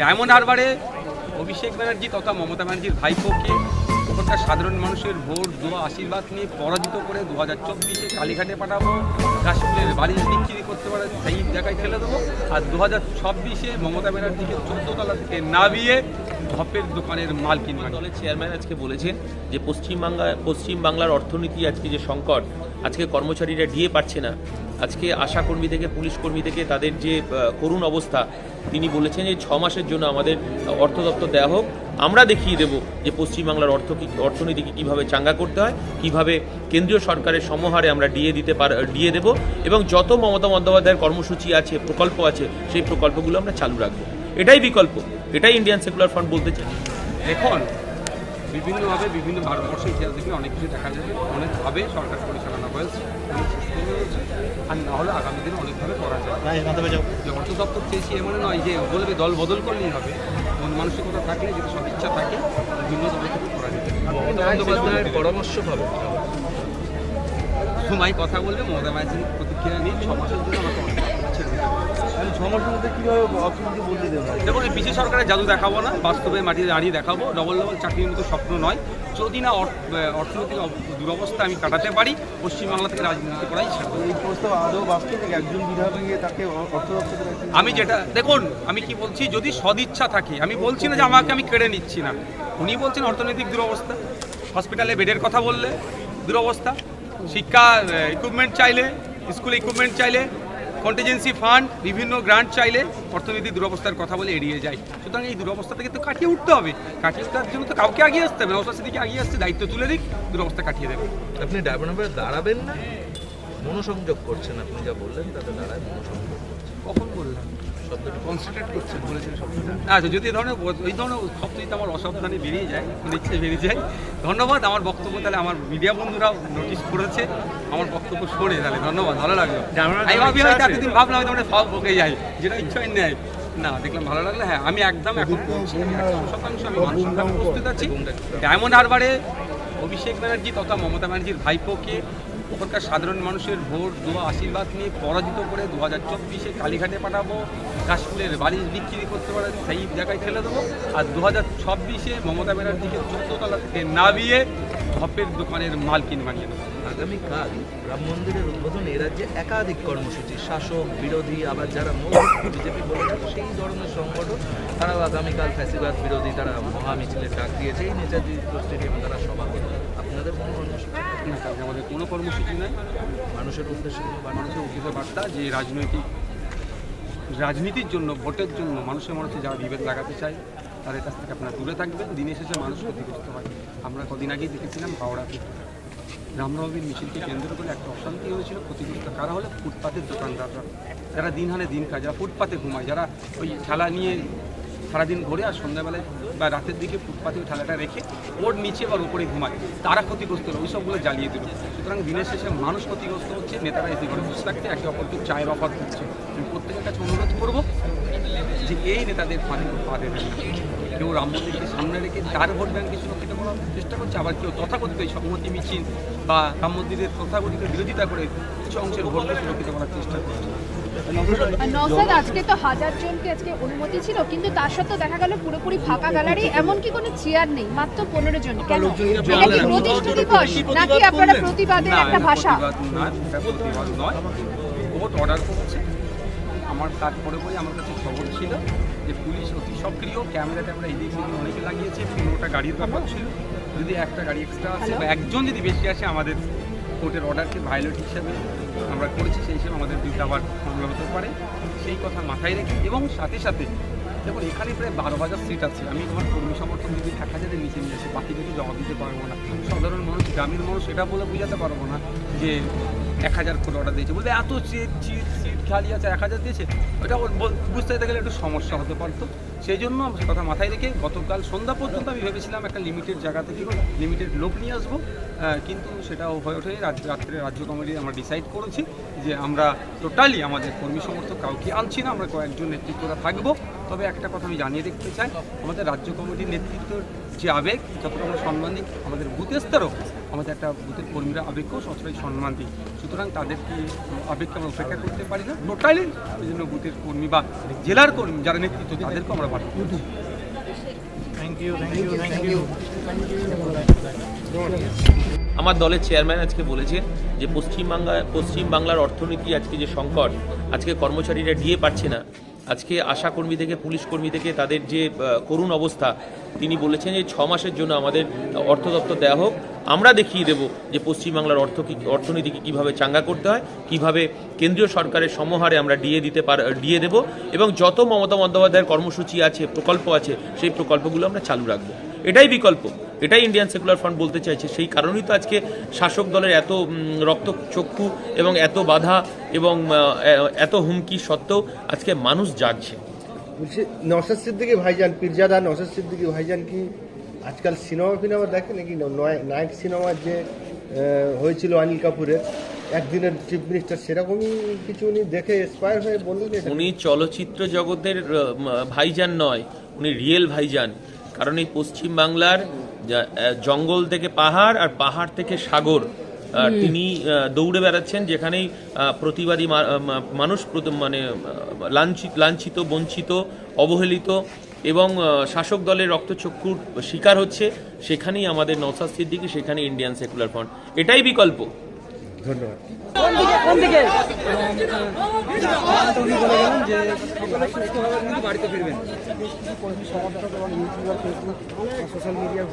Diamond হারবারে Abhishek Banerjee তথা মমতা ব্যানার্জির ভাইপোকে ওখানকার সাধারণ মানুষের ভোট, দোয়া, আশীর্বাদ নিয়ে পরাজিত করে দু হাজার চব্বিশে কালীঘাটে পাঠাবো। কাশ্মীরের বাড়ি বিক্রি করতে পারে সেই জায়গায় ফেলে দেবো। আর দু হাজার ছাব্বিশে মমতা ব্যানার্জিকে চোদ্দ তলা থেকে নামিয়ে ধপের দোকানের মাল কিনবে দলের চেয়ারম্যান আজকে বলেছেন যে পশ্চিমবাংলা পশ্চিমবাংলার অর্থনীতি আজকে যে সংকট আজকে কর্মচারীরা ডিএ পাচ্ছে না। আজকে আশা কর্মী থেকে পুলিশ কর্মী থেকে তাদের যে করুণ অবস্থা, তিনি বলেছেন যে ছ মাসের জন্য আমাদের অর্থ দপ্তর দেওয়া হোক। আমরা দেখিয়ে দেব যে পশ্চিমবাংলার অর্থ অর্থনীতিকে কীভাবে চাঙ্গা করতে হয়, কীভাবে কেন্দ্রীয় সরকারের সমহারে আমরা ডিএ দিতে পার, ডিএ দেবো এবং যত মমতা বন্দ্যোপাধ্যায়ের কর্মসূচি আছে, প্রকল্প আছে, সেই প্রকল্পগুলো আমরা চালু রাখব। এটাই বিকল্প। এটাই ইন্ডিয়ান সেকুলার ফ্রন্ট বলতে চাই। এখন বিভিন্নভাবে বিভিন্ন ভারতবর্ষের ইতিহাস দেখলে অনেক কিছু দেখা যাবে অনেকভাবে সরকার পরিচালনা হয়েছে আর না হলে আগামী দিনে অনেকভাবে করা যায় যে অর্থ দপ্তর চেয়েছি এমন নয় যে বলবে দল বদল করলেই হবে। মন মানসিকতা থাকলে যদি সব ইচ্ছা থাকে বিভিন্ন দল থেকে করা যেতে পারে। পরামর্শ পাবে সময় কথা বললে মমতা ব্যানার্জির প্রতিক্রিয়া নিয়ে ছ মাসের জন্য আমাকে দেখুন এই পিসি সরকারের জাদু দেখাবো না বাস্তবে মাটিতে দাঁড়িয়ে দেখাবো। ডবল ডবল চাকরির মতো স্বপ্ন নয়। যদি না অর- অর্থনৈতিক দুরবস্থা আমি কাটাতে পারি পশ্চিমবাংলা থেকে রাজনীতি করাই আমি যেটা দেখুন আমি কি বলছি যদি সদিচ্ছা থাকে আমি বলছি না যে আমাকে আমি কেড়ে নিচ্ছি না। উনি বলছেন অর্থনৈতিক দুরবস্থা হসপিটালে বেডের কথা বললে দুরবস্থা। শিক্ষা ইকুইপমেন্ট চাইলে স্কুল ইকুইপমেন্ট চাইলে কন্টিজেন্সি ফান্ড বিভিন্ন গ্রান্ট চাইলে অর্থনীতি দুরবস্থার কথা বলে এড়িয়ে যায়। সুতরাং এই দুরবস্থা থেকে তো কাটিয়ে উঠতে হবে। কাটিয়ে উঠার জন্য তো কাউকে আগিয়ে আসতে হবে। অবস্থা সেদিকে আগিয়ে আসছে দায়িত্ব তুলে দিক দুরবস্থা কাটিয়ে দেবে। আপনি ড্রাইভার নাম্বারে দাঁড়াবেন না মনোসংযোগ করছেন। আপনি যা বললেন তাতে দাঁড়ায় মনোসংযোগ করছেন। কখন বললাম? শব্দটি কনসেন্ট্রেট করছেন বলেছেন শব্দটা আচ্ছা যদি এই ধরনের এই ধরনের শব্দ যদি আমার অসাবধানে বেরিয়ে যায় নিচ্ছে বেরিয়ে যায় ধন্যবাদ। আমার বক্তব্য তাহলে আমার মিডিয়া বন্ধুরাও নোটিশ করেছে আমার বক্তব্য শোনে তাহলে। ধন্যবাদ ভালো লাগল। আমি ভাবি হয়তো এতদিন ভাবলাম হয়তো মানে সব বকে যাই যেটা ইচ্ছাই নেয় না দেখলাম ভালো লাগল। হ্যাঁ আমি একদম এখন শতাংশ আমি উপস্থিত আছি। ডায়মন্ড হারবারে অভিষেক ব্যানার্জি তথা মমতা ব্যানার্জির ভাইপোকে ওখানকার সাধারণ মানুষের ভোট, দোয়া, আশীর্বাদ নিয়ে পরাজিত করে দু হাজার চব্বিশে কালীঘাটে পাঠাবো, কাশ্মীরের বাড়ি বিক্রি করতে পারে সেই জায়গায় ফেলে দেবো। আর দু হাজার ছাব্বিশে মমতা ব্যানার্জিকে চোদ্দতলা থেকে নামিয়ে ধপের দোকানের মাল মালকিন বানিয়ে দেবো। আগামীকাল রাম মন্দিরের উদ্বোধন এ রাজ্যে একাধিক কর্মসূচি শাসক বিরোধী আবার যারা বিজেপি বলে সেই ধরনের সংগঠন তারাও আগামীকাল ফ্যাসিবাদ বিরোধী তারা মহা মিছিলের ডাক দিয়েছে। এই নেতাজি স্টেডিয়ামে তারা সভা করবে আপনাদের কোনো কর্মসূচি আমাদের কোনো কর্মসূচি নেই। মানুষের উদ্দেশ্যে? মানুষের উদ্দেশ্যে বার্তা যে রাজনৈতিক রাজনীতির জন্য ভোটের জন্য মানুষের মানুষে যারা বিভেদ লাগাতে চায় তাদের কাছ থেকে আপনারা দূরে থাকবেন। দিনের শেষে মানুষ ক্ষতিগ্রস্ত হয়। আমরা কদিন আগেই দেখেছিলাম হাওড়াতে রামনবমীর মিছিলকে কেন্দ্র করে একটা অশান্তি হয়েছিল, ক্ষতিগ্রস্ত কারা হলে ফুটপাতের দোকানদাররা। যারা দিন হানে দিন খায়, যারা ফুটপাতে ঘুমায়, যারা ওই ঠেলা নিয়ে সারাদিন ঘোরে আর সন্ধ্যাবেলায় বা রাতের দিকে ফুটপাতে ঠেলাটা রেখে ওর নিচে বা উপরে ঘুমায়, তারা ক্ষতিগ্রস্ত হলো, ওই সবগুলো জ্বালিয়ে দিল। সুতরাং দিনের শেষে মানুষ ক্ষতিগ্রস্ত হচ্ছে, নেতারা এসে ঘরে বসে থাকছে, একে অপরকে চায়ের অফার করছে আমি প্রত্যেকের কাছে অনুরোধ করব যে এই নেতাদের ফাঁদে পা কেউ রাম মন্দিরকে সামনে রেখে তার ভোট ব্যাংকে সুরক্ষিত করার চেষ্টা করছে, আবার কেউ তথাকথিত এই সংহতি মিছিল বা রাম মন্দিরের তথাকথিত বিরোধিতা করে কিছু অংশের ভোটকে সুরক্ষিত করার চেষ্টা করছে। আর নওসাদ আজকে তো হাজার জনকে আজকে অনুমতি ছিল কিন্তু তার সত্ত্বেও দেখা গেল পুরোপুরি ফাঁকা গ্যালারি এমনকি কোনো চেয়ার নেই মাত্র পনেরো জন। কেন? কি প্রতিষ্ঠা দিবস নাকি আপনারা প্রতিবাদের একটা ভাষা? কোর্ট অর্ডার করেছে। আমার তারপরে পরে আমার কাছে খবর ছিল যে পুলিশ অতি সক্রিয় ক্যামেরাতে আমরা এদিক সেদিক অনেকে লাগিয়েছে পনেরোটা গাড়ির ব্যাপার ছিল। যদি একটা গাড়ি এক্সট্রা আসে বা একজন যদি বেশি আসে আমাদের কোর্টের অর্ডারকে ভায়োলেট হিসেবে আমরা করেছি সেই হিসেবে আমাদের দুইটা আবার মামলা হতে পারে। সেই কথা মাথায় রেখে এবং সাথে সাথে দেখুন এখানে প্রায় বারো হাজার সিট আছে। আমি আমার কর্মী সমর্থন যদি এক হাজারের নিচে নিয়ে আসি বাকি কিছু জমা দিতে পারব না? সাধারণ মানুষ গ্রামের মানুষ এটা বলে বোঝাতে পারব না যে এক হাজার কোটি অর্ডার দিয়েছে। বলবে এত সিট সিট সিট খালি আছে এক হাজার দিয়েছে। ওটা বুঝতে গেলে একটু সমস্যা হতে পারতো। সেই জন্য কথা মাথায় রেখে গতকাল সন্ধ্যা পর্যন্ত আমি ভেবেছিলাম একটা লিমিটেড জায়গা থেকে লিমিটেড লোক নিয়ে আসব। কিন্তু সেটা হয়ে ওঠে রাত- রাত্রে রাজ্য কমিটি আমরা ডিসাইড করেছি যে আমরা টোটালি আমাদের কর্মী সমর্থক কাউকে আনছি না, আমরা কয়েকজন নেতৃত্বরা থাকব। তবে একটা কথা আমি জানিয়ে দেখতে চাই, আমাদের রাজ্য কমিটির নেতৃত্বের যে আবেগ, যতটা আমরা সম্মান দিই আমাদের বুথ স্তরেও আমাদের একটা বুথের কর্মীরা আবেগকেও সবসময় সম্মান দিই। সুতরাং তাদেরকে আবেগকে আমরা উপেক্ষা করতে পারি না। টোটালি বিভিন্ন বুথের কর্মী বা জেলার কর্মী যারা নেতৃত্ব, তাদেরকেও আমরা বাড়ি ইউ আমার দলের চেয়ারম্যান আজকে বলেছে যে পশ্চিমবাংলা পশ্চিমবাংলার অর্থনীতি আজকে যে সংকট, আজকে কর্মচারীরা দিয়ে পাচ্ছে না। আজকে আশা কর্মী থেকে পুলিশ কর্মী থেকে তাদের যে করুণ অবস্থা, তিনি বলেছেন যে ছ মাসের জন্য আমাদের অর্থ দপ্তর দেওয়া হোক। আমরা দেখিয়ে দেব যে পশ্চিমবাংলার অর্থ অর্থনীতিকে কীভাবে চাঙ্গা করতে হয়, কীভাবে কেন্দ্রীয় সরকারের সমহারে আমরা ডিএ দিতে পার ডিএ দেব এবং যত মমতা বন্দ্যোপাধ্যায়ের কর্মসূচি আছে, প্রকল্প আছে, সেই প্রকল্পগুলো আমরা চালু রাখব। এটাই বিকল্প। এটাই ইন্ডিয়ান সেকুলার ফান্ড বলতে চাইছে। সেই কারণেই তো আজকে শাসক দলের এত রক্তচক্ষু এবং এত বাধা এবং এত হুমকি সত্ত্বেও আজকে মানুষ জাগছে। নসাদ সিদ্দিকি ভাইজান পীরজাদা নসাদ সিদ্দিকি ভাইজান কি আজকাল সিনেমা ফিনেমা দেখে নাকি? নয়- নায়ক সিনেমার যে হয়েছিল অনিল কাপুরের একদিনের চিফ মিনিস্টার সেরকমই কিছু উনি দেখে এক্সপায়ার হয়ে বললেন উনি চলচ্চিত্র জগতের ভাইজান নয় উনি রিয়েল ভাইজান। কারণ এই পশ্চিম বাংলার জঙ্গল থেকে পাহাড় আর পাহাড় থেকে সাগর তিনি দৌড়ে বেড়াচ্ছেন যেখানেই প্রতিবাদী মানুষ মানে লাঞ্ছিত লাঞ্ছিত বঞ্চিত অবহেলিত এবং শাসক দলের রক্তচক্ষুর শিকার হচ্ছে সেখানেই আমাদের নসাদ সিদ্দিকি সেখানে ইন্ডিয়ান সেকুলার ফ্রন্ট। এটাই বিকল্প। ধন্যবাদ। Social media